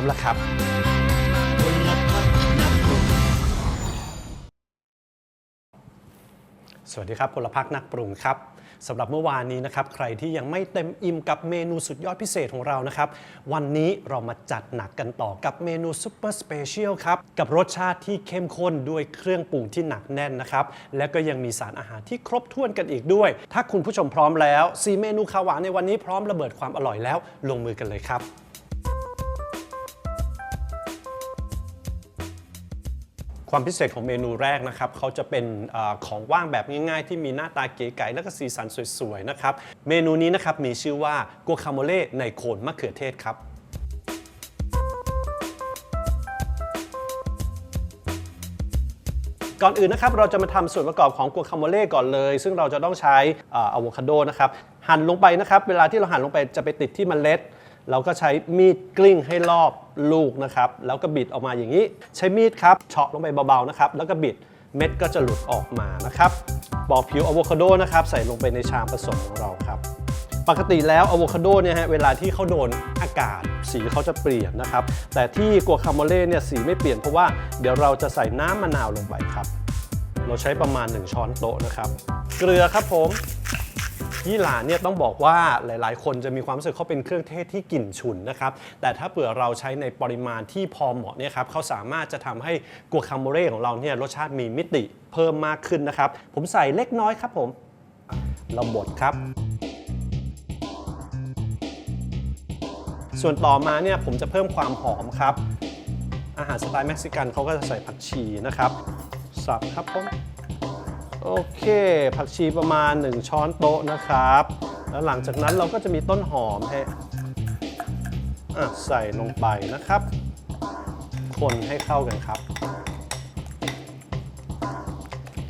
้อมแล้วครับสวัสดีครับพลพักนักปรุงครับสำหรับเมื่อวานนี้นะครับ ใครที่ยังไม่เต็มอิ่มกับเมนูสุดยอดพิเศษของเรานะครับ วันนี้เรามาจัดหนักกันต่อกับเมนูซูเปอร์สเปเชียลครับ กับรสชาติที่เข้มข้นด้วยเครื่องปรุงที่หนักแน่นนะครับ และก็ยังมีสารอาหารที่ครบถ้วนกันอีกด้วย ถ้าคุณผู้ชมพร้อมแล้วสีเมนูข้าวหวานในวันนี้พร้อมระเบิดความอร่อยแล้ว ลงมือกันเลยครับ ความพิเศษของเมนูแรกนะครับเขาจะเป็นอของว่างแบบง่ายๆ ที่มีหน้าตาเก๋ไก๋และก็สีสันสวยๆนะครับ เมนูนี้นะครับมีชื่อว่ากัวคาโมเล่ในโคนมะเขือเทศครับก่อนอื่นนะครับเราจะมาทำส่วนประกอบของกัวคาโมเล่ก่อนเลย ซึ่งเราจะต้องใช้อะโวคาโดนะครับหั่นลงไปนะครับ เวลาที่เราหั่นลงไปจะไปติดที่มเมล็ด เราก็ใช้มีดกลิ้งให้รอบลูกนะครับ แล้วก็บิดออกมาอย่างนี้ ใช้มีดครับเฉาะลงไปเบาๆนะครับ แล้วก็บิดเม็ดก็จะหลุดออกมานะครับปอกผิวอะโวคาโดนะครับใส่ลงไปในชามผสมของเราครับ ปกติแล้วอะโวคาโดเนี่ยฮะเวลาที่เขาโดนอากาศสีเขาจะเปลี่ยนนะครับ แต่ที่กัวคาโมเล่เนี่ยสีไม่เปลี่ยนเพราะว่าเดี๋ยวเราจะใส่น้ำมะนาวลงไปครับ เราใช้ประมาณ 1 ช้อนโต๊ะนะครับ เกลือครับผม ยี่หร่าเนี่ยต้องบอกว่าหลาย ๆ คนจะมีความรู้สึกเขาเป็นเครื่องเทศที่กลิ่นฉุนนะครับ แต่ถ้าเผื่อเราใช้ในปริมาณที่พอเหมาะเนี่ยครับเขาสามารถจะทำให้กัวคาโมเร่ของเราเนี่ยรสชาติมีมิติเพิ่มมากขึ้นนะครับ ผมใส่เล็กน้อยครับผมเราบดครับส่วนต่อมาเนี่ยผมจะเพิ่มความหอมครับ อาหารสไตล์เม็กซิกันเขาก็จะใส่ผักชีนะครับ สับครับผม โอเค ผักชีประมาณ 1 ช้อนโต๊ะนะครับ แล้วหลังจากนั้นเราก็จะมีต้นหอมให้อะใส่ลงไปนะครับ คนให้เข้ากันครับ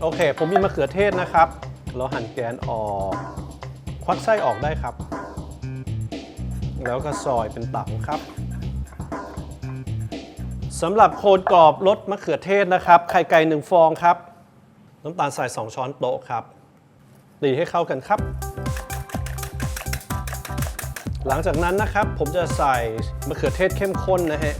โอเค ผมมีมะเขือเทศนะครับ เราหั่นแกนออก ควักไส้ออกได้ครับ แล้วก็ซอยเป็นตับครับสำหรับโคนกรอบรสมะเขือเทศนะครับ ไข่ไก่หนึ่งฟองครับ น้ำตาลทราย 2 ช้อนโต๊ะครับตีให้เข้ากันครับ หลังจากนั้นนะครับผมจะใส่มะเขือเทศเข้มข้นนะฮะ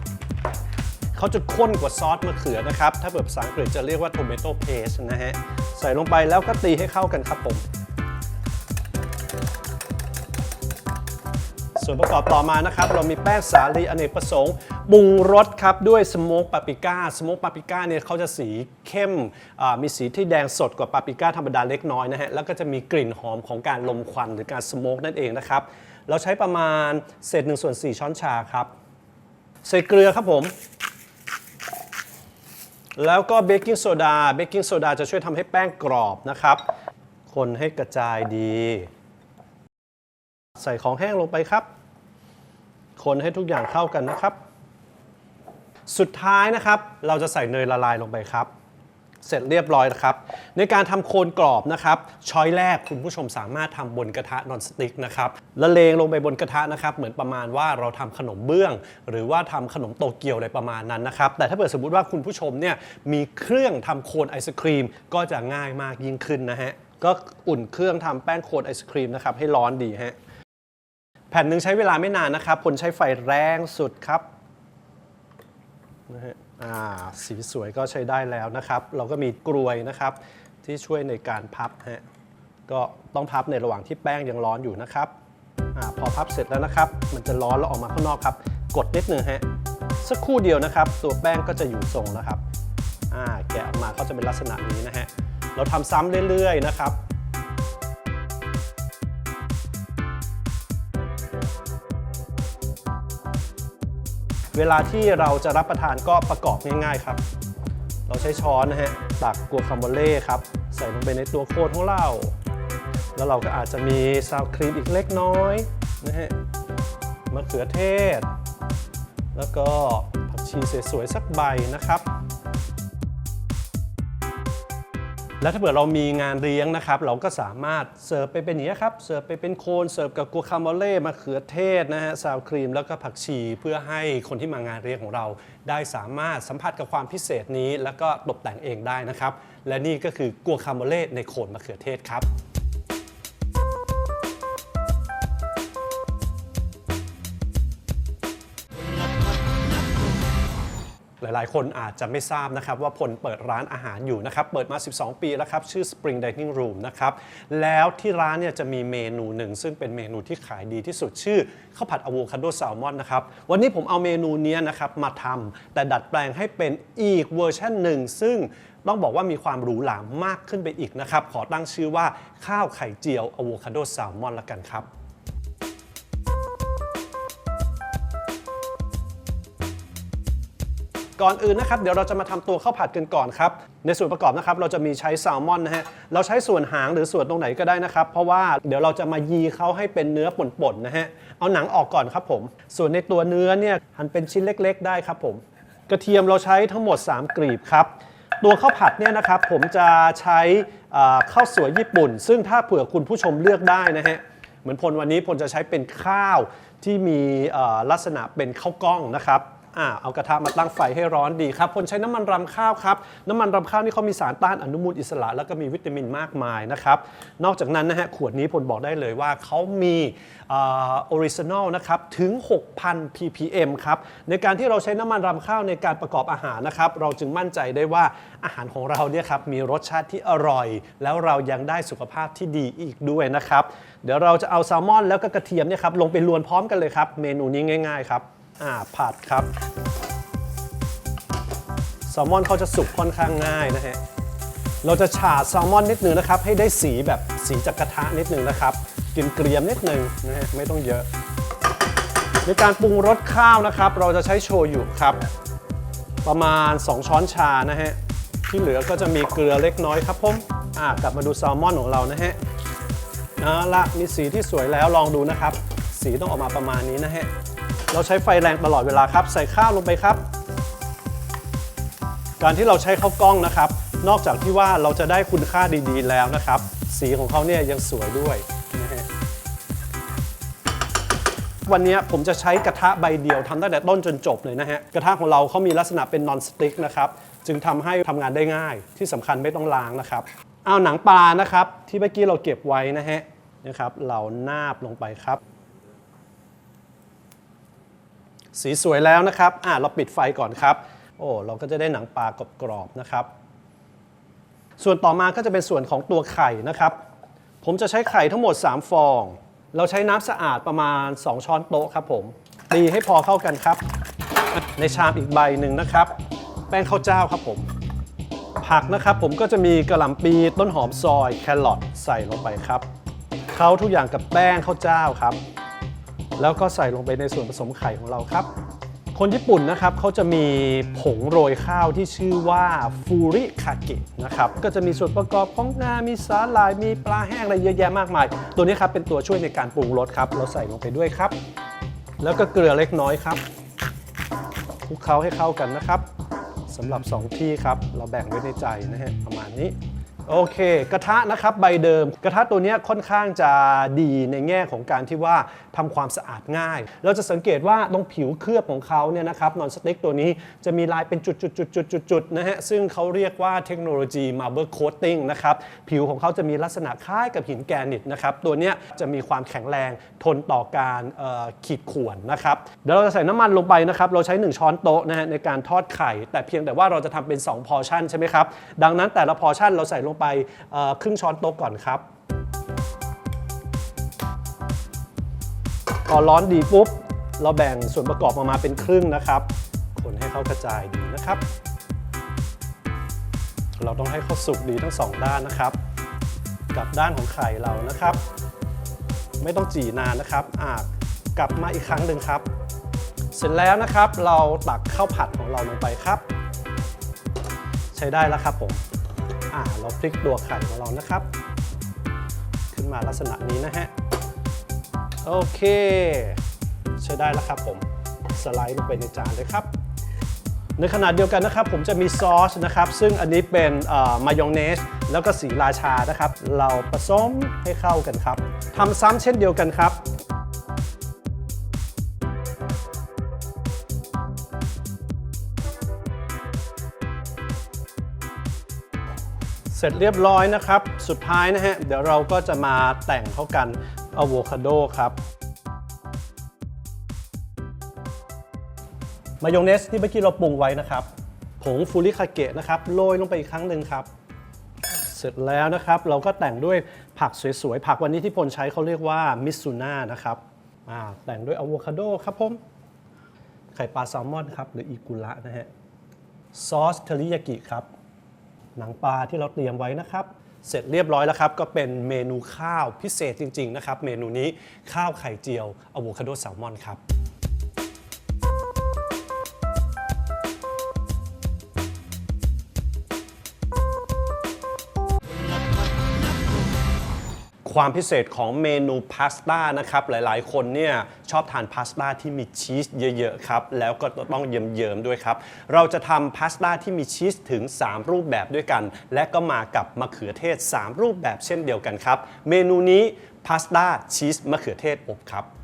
เขาจะข้นกว่าซอสมะเขือนะครับ ถ้าเปิดภาษาอังกฤษจะเรียกว่า tomato paste นะฮะ ใส่ลงไปแล้วก็ตีให้เข้ากันครับผม ส่วนประกอบต่อมานะครับ เรามีแป้งสาลีอเนกประสงค์ปรุงรสครับด้วยสโมกปาปริก้าสโมกปาปริก้าเนี่ยเขาจะสีเข้มมีสีที่แดงสดกว่าปาปริก้าธรรมดาเล็กน้อยนะฮะแล้วก็จะมีกลิ่นหอมของการลมควันหรือการสโมกนั่นเองนะครับเราใช้ประมาณเศษหนึ่งส่วน4ช้อนชาครับ ใส่เกลือครับผมแล้วก็เบกกิ้งโซดา เบกกิ้งโซดาจะช่วยทำให้แป้งกรอบนะครับ คนให้กระจายดี ใส่ของแห้งลงไปครับ คนให้ทุกอย่างเข้ากันนะครับ สุดท้ายนะครับ เราจะใส่เนยละลายลงไปครับ เสร็จเรียบร้อยนะครับ ในการทำโคนกรอบนะครับ ช้อยแรกคุณผู้ชมสามารถทำบนกระทะนอนสติ๊กนะครับละเลงลงไปบนกระทะนะครับ เหมือนประมาณว่าเราทำขนมเบื้อง หรือว่าทำขนมโตเกียวอะไรประมาณนั้นนะครับ แต่ถ้าเกิดสมมติว่าคุณผู้ชมเนี่ยมีเครื่องทำโคนไอศครีม ก็จะง่ายมากยิ่งขึ้นนะฮะก็อุ่นเครื่องทำแป้งโคนไอศครีมนะครับให้ร้อนดีฮะ แผ่นหนึ่งใช้เวลาไม่นานนะครับ คนใช้ไฟแรงสุดครับนะฮะอ่าสีสวยก็ใช้ได้แล้วนะครับ เราก็มีกลวยนะครับที่ช่วยในการพับฮะก็ต้องพับในระหว่างที่แป้งยังร้อนอยู่นะครับอาพอพับเสร็จแล้วนะครับ มันจะร้อนแล้วออกมาข้างนอกครับ กดนิดนึงฮะสักครู่เดียวนะครับ ตัวแป้งก็จะอยู่ทรงแล้วครับอ่าแกะออกมาก็จะเป็นลักษณะนี้นะฮะเราทำซ้ำเรื่อยๆนะครับ เวลาที่เราจะรับประทานก็ประกอบง่ายๆครับ เราใช้ช้อนนะฮะตักกัวคาโมเล่ครับ ใส่ลงไปในตัวโคนของเรา แล้วเราก็อาจจะมีซาวครีมอีกเล็กน้อยนะฮะมะเขือเทศ แล้วก็ผักชีสวยๆสักใบนะครับ แล้วถ้าเกิดเรามีงานเลี้ยงนะครับ เราก็สามารถเสิร์ฟไปเป็นอย่างนี้ครับ เสิร์ฟไปเป็นโคนเสิร์ฟกับกัวคาโมเล่มะเขือเทศนะฮะซาวครีมแล้วก็ผักชีเพื่อให้คนที่มางานเลี้ยงของเรา ได้สามารถสัมผัสกับความพิเศษนี้ แล้วก็ตกแต่งเองได้นะครับ และนี่ก็คือกัวคาโมเล่ในโคนมะเขือเทศครับ ลายคนอาจจะไม่ทราบนะครับว่าพลเปิดร้านอาหารอยู่นะครับ เปิดมา 12 ปีแล้วครับ ชื่อ Spring Dining Room นะครับ แล้วที่ร้านเนี่ยจะมีเมนูหนึ่ง ซึ่งเป็นเมนูที่ขายดีที่สุดชื่อข้าวผัดอะโวคาโดแซลมอนนะครับ วันนี้ผมเอาเมนูนี้นะครับมาทำแต่ดัดแปลงให้เป็นอีกเวอร์ชันหนึ่ง ซึ่งต้องบอกว่ามีความหรูหรามากขึ้นไปอีกนะครับ ขอตั้งชื่อว่าข้าวไข่เจียวอะโวคาโดแซลมอนละกันครับ ก่อนอื่นนะครับเดี๋ยวเราจะมาทำตัวข้าวผัดกันก่อนครับในส่วนประกอบนะครับเราจะมีใช้แซลมอนนะฮะเราใช้ส่วนหางหรือส่วนตรงไหนก็ได้นะครับ เพราะว่าเดี๋ยวเราจะมายีเขาให้เป็นเนื้อป่นๆนะฮะเอาหนังออกก่อนครับผม ส่วนในตัวเนื้อเนี่ยหั่นเป็นชิ้นเล็ก ๆ ได้ครับผมกระเทียมเราใช้ทั้งหมด 3กรีบครับตัวข้าวผัดเนี่ยนะครับผมจะใช้ข้าวสวยญี่ปุ่น ซึ่งถ้าเผื่อคุณผู้ชมเลือกได้นะฮะเหมือนพลวันนี้พลจะใช้เป็นข้าวที่มีลักษณะเป็นข้าวกล้องนะครับ อ่าเอากระทะมาตั้งไฟให้ร้อนดีครับพลใช้น้ำมันรำข้าวครับน้ำมันรำข้าวนี่เขามีสารต้านอนุมูลอิสระ แล้วก็มีวิตามินมากมายนะครับนอกจากนั้นนะฮะขวดนี้พลบอกได้เลยว่าเขามีออริจินอลนะครับถึง 6,000 ppm ครับในการที่เราใช้น้ำมันรำข้าวในการประกอบอาหารนะครับเราจึงมั่นใจได้ว่าอาหารของเราเนี่ยครับมีรสชาติที่อร่อย แล้วเรายังได้สุขภาพที่ดีอีกด้วยนะครับเดี๋ยวเราจะเอาแซลมอนแล้วก็กระเทียมเนี่ยครับลงไปลวนพร้อมกันเลยครับเมนูนี้ง่าย ๆ ครับ อ่าผัดครับแซลมอนเขาจะสุกค่อนข้างง่ายนะฮะเราจะฉาแซลมอนนิดนึงนะครับ ให้ได้สีแบบสีจากกระทะนิดนึงนะครับกินเกรียมนิดนึงนะฮะไม่ต้องเยอะ ในการปรุงรสข้าวนะครับ เราจะใช้โชยุครับ ประมาณ 2 ช้อนชานะฮะที่เหลือก็จะมีเกลือเล็กน้อยครับผมอ่ากลับมาดูแซลมอนของเรานะฮะเอาละมีสีที่สวยแล้วลองดูนะครับ สีต้องออกมาประมาณนี้นะฮะ เราใช้ไฟแรงตลอดเวลาครับ ใส่ข้าวลงไปครับ การที่เราใช้ข้าวกล้องนะครับ นอกจากที่ว่าเราจะได้คุณค่าดีๆแล้วนะครับ สีของเขาเนี่ยยังสวยด้วยวันนี้ผมจะใช้กระทะใบเดียวทำตั้งแต่ต้นจนจบเลยนะฮะ กระทะของเราเขามีลักษณะเป็นนอนสติ๊กนะครับ จึงทำให้ทำงานได้ง่าย ที่สำคัญไม่ต้องล้างนะครับ เอาหนังปลานะครับ ที่เมื่อกี้เราเก็บไว้นะฮะนะครับ เรานาบลงไปครับ สีสวยแล้วนะครับอ่าเราปิดไฟก่อนครับ โอ้ เราก็จะได้หนังปลากรอบๆนะครับ ส่วนต่อมาก็จะเป็นส่วนของตัวไข่นะครับ ผมจะใช้ไข่ทั้งหมด 3 ฟอง เราใช้น้ำสะอาดประมาณ 2 ช้อนโต๊ะครับผม ตีให้พอเข้ากันครับ ในชามอีกใบหนึ่งนะครับ แป้งข้าวเจ้าครับผม ผักนะครับผมก็จะมีกระหล่ำปีต้นหอมซอย แครอทใส่ลงไปครับเข้าทุกอย่างกับแป้งข้าวเจ้าครับ แล้วก็ใส่ลงไปในส่วนผสมไข่ของเราครับ คนญี่ปุ่นนะครับเขาจะมีผงโรยข้าวที่ชื่อว่าฟูริคาเกะนะครับก็จะมีส่วนประกอบของงา มีสาหร่าย มีปลาแห้งอะไรเยอะแยะมากมาย ตัวนี้ครับเป็นตัวช่วยในการปรุงรสครับ เราใส่ลงไปด้วยครับ แล้วก็เกลือเล็กน้อยครับคลุกเคล้าให้เข้ากันนะครับสำหรับ 2 ที่ครับ เราแบ่งไว้ในใจนะฮะประมาณนี้โอเค กระทะนะครับใบเดิม กระทะตัวนี้ค่อนข้างจะดีในแง่ของการที่ว่าทำความสะอาดง่าย เราจะสังเกตว่าตรงผิวเคลือบของเขาเนี่ยนะครับนอนสติ๊กตัวนี้จะมีลายเป็นจุดๆๆๆๆนะฮะซึ่งเขาเรียกว่าเทคโนโลยี marble coating นะครับผิวของเขาจะมีลักษณะคล้ายกับหินแกรนิตนะครับตัวเนี้ยจะมีความแข็งแรงทนต่อการขีดข่วนนะครับเดี๋ยวเราจะใส่น้ำมันลงไปนะครับเราใช้ 1 ช้อนโต๊ะนะฮะในการทอดไข่ แต่เพียงแต่ว่าเราจะทำเป็น 2 พอชั่นใช่ไหมครับดังนั้นแต่ละพอชั่นเราใส่ลงไปครึ่งช้อนโต๊ะก่อนครับ พอร้อนดีปุ๊บ เราแบ่งส่วนประกอบออกมาเป็นครึ่งนะครับ คนให้เขากระจายดีนะครับ เราต้องให้เขาสุกดีทั้งสองด้านนะครับ กับด้านของไข่เรานะครับ ไม่ต้องจี่นานนะครับอ่ากลับมาอีกครั้งหนึ่งครับ เสร็จแล้วนะครับ เราตักข้าวผัดของเราลงไปครับ ใช้ได้แล้วครับผมอ่าเราพลิกตัวไข่ของเรานะครับ ขึ้นมาลักษณะนี้นะฮะ โอเค ใช้ได้แล้วครับผมสไลด์ลงไปในจานเลยครับ ในขณะเดียวกันนะครับ ผมจะมีซอสนะครับ ซึ่งอันนี้เป็นมายองเนส แล้วก็สีราชานะครับ เราผสมให้เข้ากันครับทำซ้ำเช่นเดียวกันครับเสร็จเรียบร้อยนะครับ สุดท้ายนะฮะ เดี๋ยวเราก็จะมาแต่งเข้ากัน อะโวคาโดครับมายองเนสที่เมื่อกี้เราปรุงไว้นะครับ ผงฟูริคาเกะนะครับโรยลงไปอีกครั้งหนึ่งครับ เสร็จแล้วนะครับ เราก็แต่งด้วยผักสวยๆ ผักวันนี้ที่พลใช้เขาเรียกว่ามิซูน่านะครับแต่งด้วยอะโวคาโดครับผม ไข่ปลาแซลมอนครับ หรืออิกุระนะฮะ ซอสเทอริยากิครับ หนังปลาที่เราเตรียมไว้นะครับ เสร็จเรียบร้อยแล้วครับ ก็เป็นเมนูข้าวพิเศษจริง ๆ นะครับ เมนูนี้ข้าวไข่เจียวอะโวคาโดแซลมอนครับ ความพิเศษของเมนูพาสต้านะครับ หลายๆ คนเนี่ยชอบทานพาสต้าที่มีชีสเยอะ ๆ ครับ แล้วก็ต้องเยิ้มๆด้วยครับ เราจะทำพาสต้าที่มีชีสถึง 3 รูปแบบด้วยกัน และก็มากับมะเขือเทศ 3 รูปแบบเช่นเดียวกันครับ เมนูนี้พาสต้าชีสมะเขือเทศอบครับ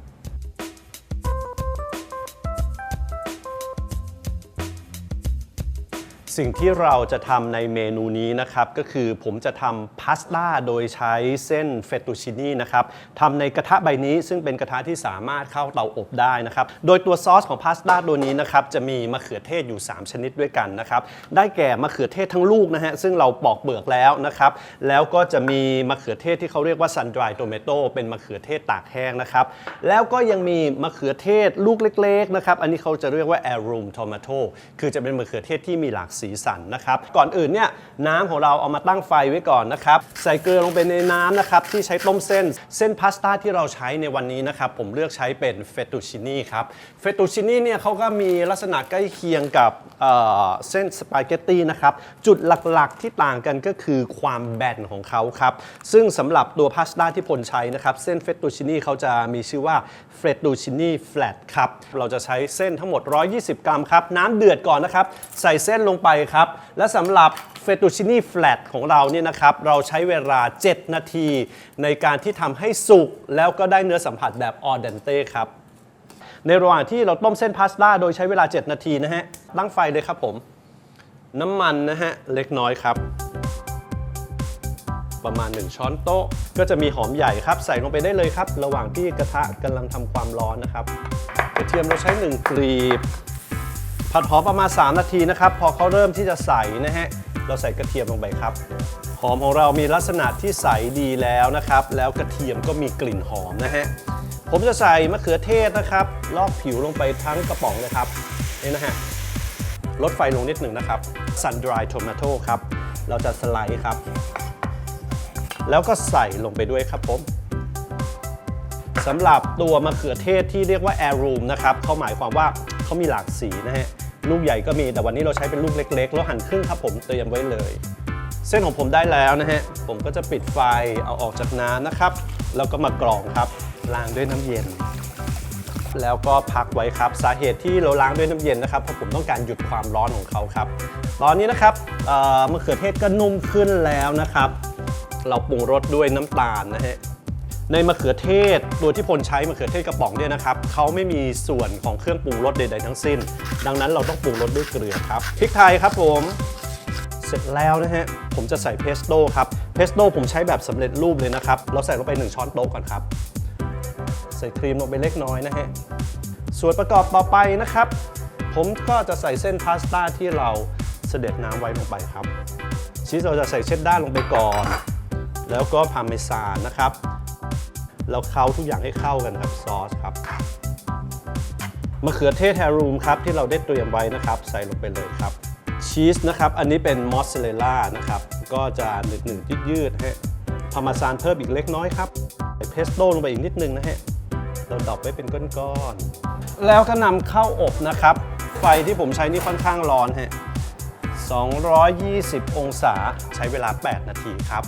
สิ่งที่เราจะทำในเมนูนี้นะครับก็คือผมจะทำพาสต้าโดยใช้เส้นเฟตตูชินีนะครับทำในกระทะใบนี้ซึ่งเป็นกระทะที่สามารถเข้าเตาอบได้นะครับ โดยตัวซอสของพาสต้าตัวนี้นะครับจะมีมะเขือเทศอยู่ 3 ชนิดด้วยกันนะครับ ได้แก่มะเขือเทศทั้งลูกนะฮะซึ่งเราปอกเปลือกแล้วนะครับ แล้วก็จะมีมะเขือเทศที่เขาเรียกว่า sun dry tomato เป็นมะเขือเทศตากแห้งนะครับ แล้วก็ยังมีมะเขือเทศลูกเล็กๆนะครับอันนี้เขาจะเรียกว่า heirloom tomato คือจะเป็นมะเขือเทศที่มีหลากสีสันนะครับ ก่อนอื่นเนี่ยน้ำของเราเอามาตั้งไฟไว้ก่อนนะครับ ใส่เกลือลงไปในน้ำนะครับที่ใช้ต้มเส้น เส้นพาสต้าที่เราใช้ในวันนี้นะครับ ผมเลือกใช้เป็นเฟตูชินีครับ เฟตูชินีเนี่ยเขาก็มีลักษณะใกล้เคียงกับเอ่อเส้นสปาเกตตีนะครับ จุดหลักๆที่ต่างกันก็คือความแบนของเขาครับ ซึ่งสำหรับตัวพาสต้าที่พลใช้นะครับ เส้นเฟตูชินีเขาจะมีชื่อว่าเฟตตูชินีแฟลตครับ เราจะใช้เส้นทั้งหมด 120 กรัมครับ น้ำเดือดก่อนนะครับ ใส่เส้นลงไปครับ และสำหรับเฟตูชินี่แฟลตของเราเนี่ยนะครับ เราใช้เวลา 7 นาที ในการที่ทำให้สุก แล้วก็ได้เนื้อสัมผัสแบบออเดนเต้ครับ ในระหว่างที่เราต้มเส้นพาสต้าโดยใช้เวลา 7 นาทีนะฮะตั้งไฟเลยครับผม น้ำมันนะฮะเล็กน้อยครับ ประมาณ 1 ช้อนโต๊ะ ก็จะมีหอมใหญ่ครับ ใส่ลงไปได้เลยครับ ระหว่างที่กระทะกำลังทำความร้อนนะครับกระเทียมเราใช้ 1กลีบ ผัดหอมประมาณ 3 นาทีนะครับ พอเขาเริ่มที่จะใสนะฮะ เราใส่กระเทียมลงไปครับ หอมของเรามีลักษณะที่ใสดีแล้วนะครับ แล้วกระเทียมก็มีกลิ่นหอมนะฮะ ผมจะใส่มะเขือเทศนะครับ ลอกผิวลงไปทั้งกระป๋องเลยครับ นี่นะฮะ ลดไฟลงนิดหนึ่งนะครับ sun dry tomato ครับ เราจะสไลด์ครับ แล้วก็ใส่ลงไปด้วยครับผมสำหรับตัวมะเขือเทศที่เรียกว่า heirloom นะครับเขาหมายความว่าเขามีหลากสีนะฮะ ลูกใหญ่ก็มี แต่วันนี้เราใช้เป็นลูกเล็กๆ แล้วหั่นครึ่งครับผมเตรียมไว้เลย เส้นของผมได้แล้วนะฮะ ผมก็จะปิดไฟเอาออกจากน้ำนะครับ แล้วก็มากรองครับ ล้างด้วยน้ำเย็น แล้วก็พักไว้ครับ สาเหตุที่เราล้างด้วยน้ำเย็นนะครับ เพราะผมต้องการหยุดความร้อนของเขาครับ ตอนนี้นะครับมะเขือเทศก็นุ่มขึ้นแล้วนะครับ เราปรุงรสด้วยน้ำตาลนะฮะ ในมะเขือเทศตัวที่พลใช้มะเขือเทศกระป๋องเนี่ยนะครับเขาไม่มีส่วนของเครื่องปรุงรสใดๆทั้งสิ้น ดังนั้นเราต้องปรุงรสด้วยเกลือครับพริกไทยครับผมเสร็จแล้วนะฮะผมจะใส่เพสโต้ครับเพสโต้ผมใช้แบบสำเร็จรูปเลยนะครับเราใส่ลงไป 1 ช้อนโต๊ะก่อนครับ ใส่ครีมลงไปเล็กน้อยนะฮะส่วนประกอบต่อไปนะครับ ผมก็จะใส่เส้นพาสต้าที่เราเสด็จน้ำไว้ลงไปครับชีสเราจะใส่เชดด้าลงไปก่อน แล้วก็พาเมซานนะครับ เราเคล้าทุกอย่างให้เข้ากันกับซอสครับมะเขือเทศแฮรูมครับที่เราได้เตรียมไว้นะครับใส่ลงไปเลยครับชีสนะครับอันนี้เป็นมอสซาเรลล่านะครับก็จะหนึบหนึบยืดยืดฮะพาร์มาซานเพิ่มอีกเล็กน้อยครับใส่เพสโต้ลงไปอีกนิดนึงนะฮะเราดอกไว้เป็นก้อนๆแล้วก็นำเข้าอบนะครับ ไฟที่ผมใช้นี่ค่อนข้างร้อนฮะ220 องศาใช้เวลา 8 นาทีครับ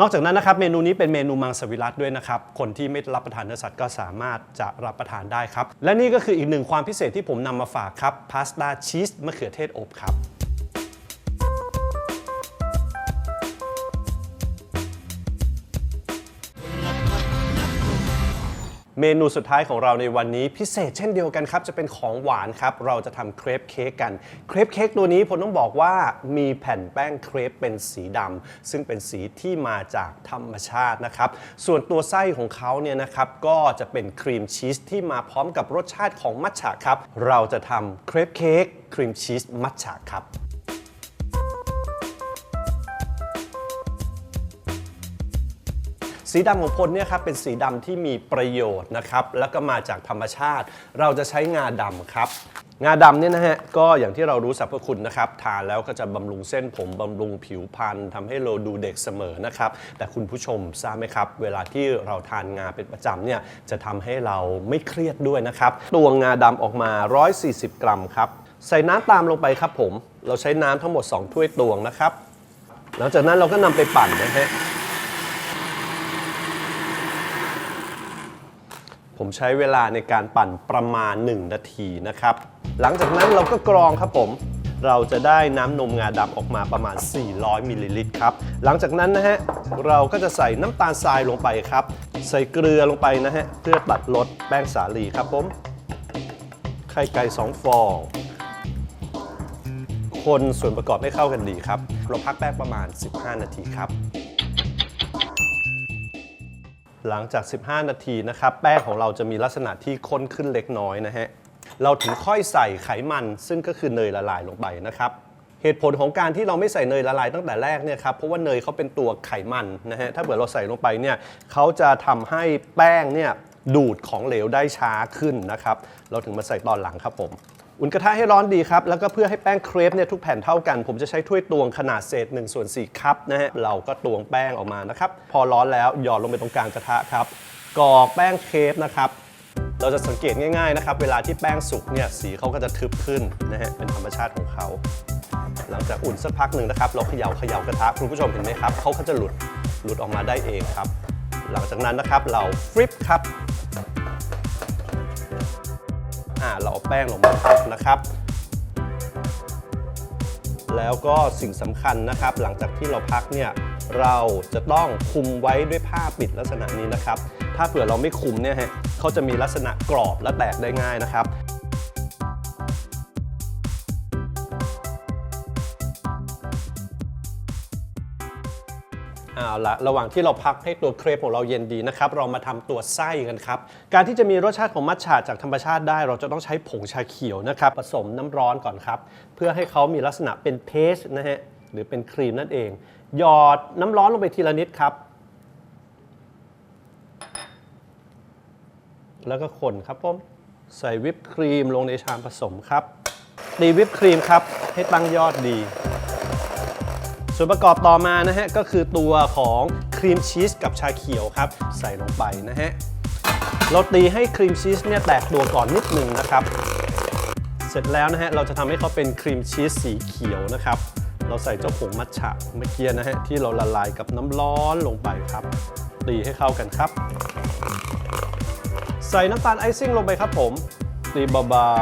นอกจากนั้นนะครับเมนูนี้เป็นเมนูมังสวิรัตด้วยนะครับ คนที่ไม่รับประทานเนื้อสัตว์ก็สามารถจะรับประทานได้ครับ และนี่ก็คืออีกหนึ่งความพิเศษที่ผมนำมาฝากครับพาสต้าชีสมะเขือเทศอบครับ เมนูสุดท้ายของเราในวันนี้พิเศษเช่นเดียวกันครับ จะเป็นของหวานครับ เราจะทำเครปเค้กกัน เครปเค้กตัวนี้ผมต้องบอกว่ามีแผ่นแป้งเครปเป็นสีดำซึ่งเป็นสีที่มาจากธรรมชาตินะครับ ส่วนตัวไส้ของเขาเนี่ยนะครับก็จะเป็นครีมชีสที่มาพร้อมกับรสชาติของมัทฉะครับ เราจะทำเครปเค้กครีมชีสมัทฉะครับ สีดำของพลเนี่ยครับเป็นสีดำที่มีประโยชน์นะครับแล้วก็มาจากธรรมชาติ เราจะใช้งาดำครับงาดำเนี่ยนะฮะก็อย่างที่เรารู้สรรพคุณนะครับทานแล้วก็จะบำรุงเส้นผมบำรุงผิวพรรณทำให้เราดูเด็กเสมอนะครับแต่คุณผู้ชมทราบไหมครับ เวลาที่เราทานงาเป็นประจำเนี่ยจะทำให้เราไม่เครียดด้วยนะครับตวงาดำออกมา 140 กรัมครับใส่น้ำตามลงไปครับผม เราใช้น้ำทั้งหมด 2 ถ้วยตวงนะครับ หลังจากนั้นเราก็นำไปปั่นนะฮะ ผมใช้เวลาในการปั่นประมาณ 1 นาทีนะครับ หลังจากนั้นเราก็กรองครับผม เราจะได้น้ำนมงาดำออกมาประมาณ 400มิลลิลิตรครับ หลังจากนั้นนะฮะ เราก็จะใส่น้ำตาลทรายลงไปครับ ใส่เกลือลงไปนะฮะ เพื่อตัดรสแป้งสาลีครับผม ไข่ไก่2ฟอง คนส่วนประกอบให้เข้ากันดีครับ เราพักแป้งประมาณ 15 นาทีครับ หลังจาก 15 นาทีนะครับ แป้งของเราจะมีลักษณะที่ข้นขึ้นเล็กน้อยนะฮะ เราถึงค่อยใส่ไขมันซึ่งก็คือเนยละลายลงไปนะครับ เหตุผลของการที่เราไม่ใส่เนยละลายตั้งแต่แรกเนี่ยครับ เพราะว่าเนยเขาเป็นตัวไขมันนะฮะ ถ้าเกิดเราใส่ลงไปเนี่ยเขาจะทำให้แป้งเนี่ยดูดของเหลวได้ช้าขึ้นนะครับ เราถึงมาใส่ตอนหลังครับผม อุ่นกระทะให้ร้อนดีครับ แล้วก็เพื่อให้แป้งเครปเนี่ยทุกแผ่นเท่ากัน ผมจะใช้ถ้วยตวงขนาดเศษ1ส่วน4คัพนะฮะ เราก็ตวงแป้งออกมานะครับ พอร้อนแล้วหยอดลงไปตรงกลางกระทะครับกรอกแป้งเครปนะครับ เราจะสังเกตง่ายๆนะครับ เวลาที่แป้งสุกเนี่ยสีเขาก็จะทึบขึ้นนะฮะ เป็นธรรมชาติของเขา หลังจากอุ่นสักพักหนึ่งนะครับ เราเขย่าเขย่ากระทะคุณผู้ชมเห็นไหมครับเขาก็จะหลุดหลุดออกมาได้เองครับ หลังจากนั้นนะครับเราฟริปครับ อ่าเราเอาแป้งลงมาพักนะครับ แล้วก็สิ่งสำคัญนะครับ หลังจากที่เราพักเนี่ยเราจะต้องคุมไว้ด้วยผ้าปิดลักษณะนี้นะครับ ถ้าเผื่อเราไม่คุมเนี่ยฮะเขาจะมีลักษณะกรอบและแตกได้ง่ายนะครับ เอาละระหว่างที่เราพักให้ตัวเครปของเราเย็นดีนะครับ เรามาทำตัวไส้กันครับ การที่จะมีรสชาติของมัทฉะจากธรรมชาติได้ เราจะต้องใช้ผงชาเขียวนะครับ ผสมน้ำร้อนก่อนครับ เพื่อให้เขามีลักษณะเป็นเพสนะฮะหรือเป็นครีมนั่นเอง หยอดน้ำร้อนลงไปทีละนิดครับ แล้วก็คนครับผมใส่วิปครีมลงในชามผสมครับตีวิปครีมครับให้ตั้งยอดดี ส่วนประกอบต่อมานะฮะก็คือตัวของครีมชีสกับชาเขียวครับ ใส่ลงไปนะฮะเราตีให้ครีมชีสเนี่ยแตกตัวก่อนนิดหนึ่งนะครับ เสร็จแล้วนะฮะเราจะทำให้เขาเป็นครีมชีสสีเขียวนะครับ เราใส่เจ้าผงมัทฉะเมื่อกี้นะฮะที่เราละลายกับน้ำร้อนลงไปครับ ตีให้เข้ากันครับ ใส่น้ำตาลไอซิ่งลงไปครับผม ตีเบา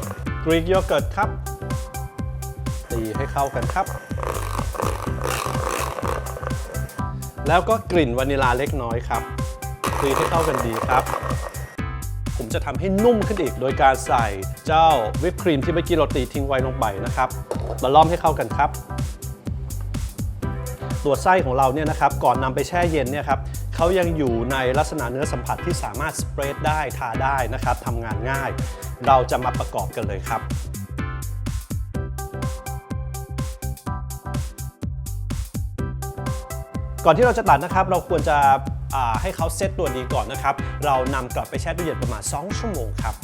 ๆกรีกโยเกิร์ตครับ ให้เข้ากันครับ แล้วก็กลิ่นวานิลาเล็กน้อยครับตีให้เข้ากันดีครับ ผมจะทำให้นุ่มขึ้นอีก โดยการใส่เจ้าวิปครีมที่เมื่อกี้เราตีทิ้งไว้ลงไปนะครับมาล้อมให้เข้ากันครับ ตัวไส้ของเราเนี่ยนะครับ ก่อนนำไปแช่เย็นเนี่ยครับเขายังอยู่ในลักษณะเนื้อสัมผัสที่สามารถสเปรดได้ทาได้นะครับทำงานง่าย เราจะมาประกอบกันเลยครับ ก่อนที่เราจะตัดนะครับ เราควรจะให้เขาเซตตัวดีก่อนนะครับ เรานำกลับไปแช่ตู้เย็นประมาณ 2 ชั่วโมงครับ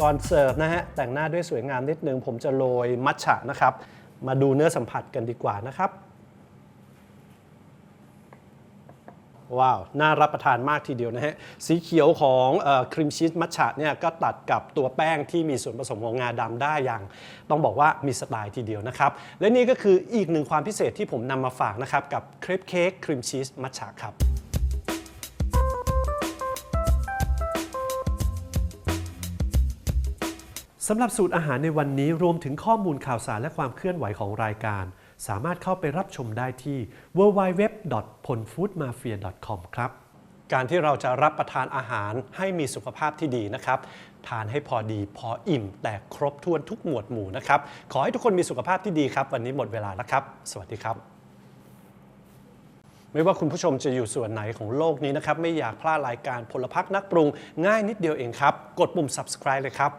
ก่อนเสิร์ฟนะฮะแต่งหน้าด้วยสวยงามนิดนึง ผมจะโรยมัทฉะนะครับ มาดูเนื้อสัมผัสกันดีกว่านะครับ ว้าว น่ารับประทานมากทีเดียวนะฮะ สีเขียวของครีมชีสมัทฉะเนี่ยก็ตัดกับตัวแป้งที่มีส่วนผสมของงาดำได้อย่าง ต้องบอกว่ามีสไตล์ทีเดียวนะครับ และนี่ก็คืออีกหนึ่งความพิเศษที่ผมนำมาฝากนะครับ กับเครปเค้กครีมชีสมัทฉะครับสำหรับสูตรอาหารในวันนี้รวมถึงข้อมูลข่าวสารและความเคลื่อนไหวของรายการ สามารถเข้าไปรับชมได้ที่ www.ponfoodmafia.com ครับ การที่เราจะรับประทานอาหารให้มีสุขภาพที่ดีนะครับ ทานให้พอดีพออิ่ม แต่ครบถ้วนทุกหมวดหมู่นะครับ ขอให้ทุกคนมีสุขภาพที่ดีครับ วันนี้หมดเวลาแล้วครับ สวัสดีครับไม่ว่าคุณผู้ชมจะอยู่ส่วนไหนของโลกนี้นะครับ ไม่อยากพลาดรายการพลพักนักปรุง ง่ายนิดเดียวเองครับ กดปุ่ม subscribe เลยครับ